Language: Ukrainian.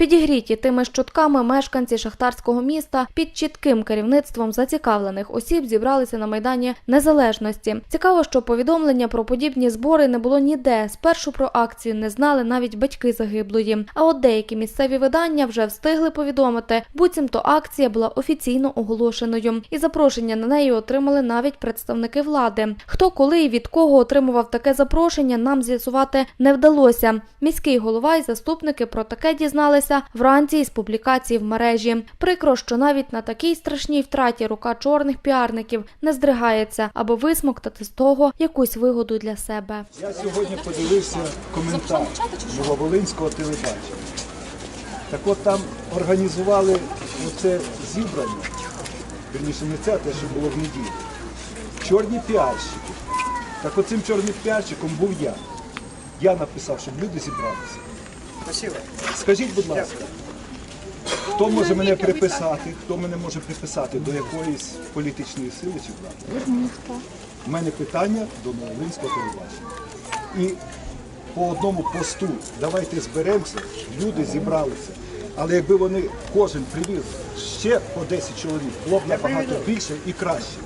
Підігріті тими ж чутками мешканці шахтарського міста під чітким керівництвом зацікавлених осіб зібралися на майдані незалежності. Цікаво, що повідомлення про подібні збори не було ніде. Спершу про акцію не знали навіть батьки загиблої. А от деякі місцеві видання вже встигли повідомити, буцімто акція була офіційно оголошеною, і запрошення на неї отримали навіть представники влади. Хто коли і від кого отримував таке запрошення, нам з'ясувати не вдалося. Міський голова і заступники про таке дізналися вранці із публікації в мережі. Прикро, що навіть на такій страшній втраті рука чорних піарників не здригається, аби висмоктати з того якусь вигоду для себе. Я сьогодні подивився коментар Нововолинського телебачення. Так от там організували оце зібрання, вірніше не це, те, що було в неділю. Чорні піарщики. Так оцим чорним піарщиком був я. Я написав, щоб люди зібралися. Скажіть, будь ласка, хто може мене приписати, хто мене може приписати до якоїсь політичної сили чи влади? У мене питання до Новолинського телебачення. І по одному посту давайте зберемося, люди зібралися. Але якби вони кожен привіз ще по 10 чоловік, було б набагато більше і краще.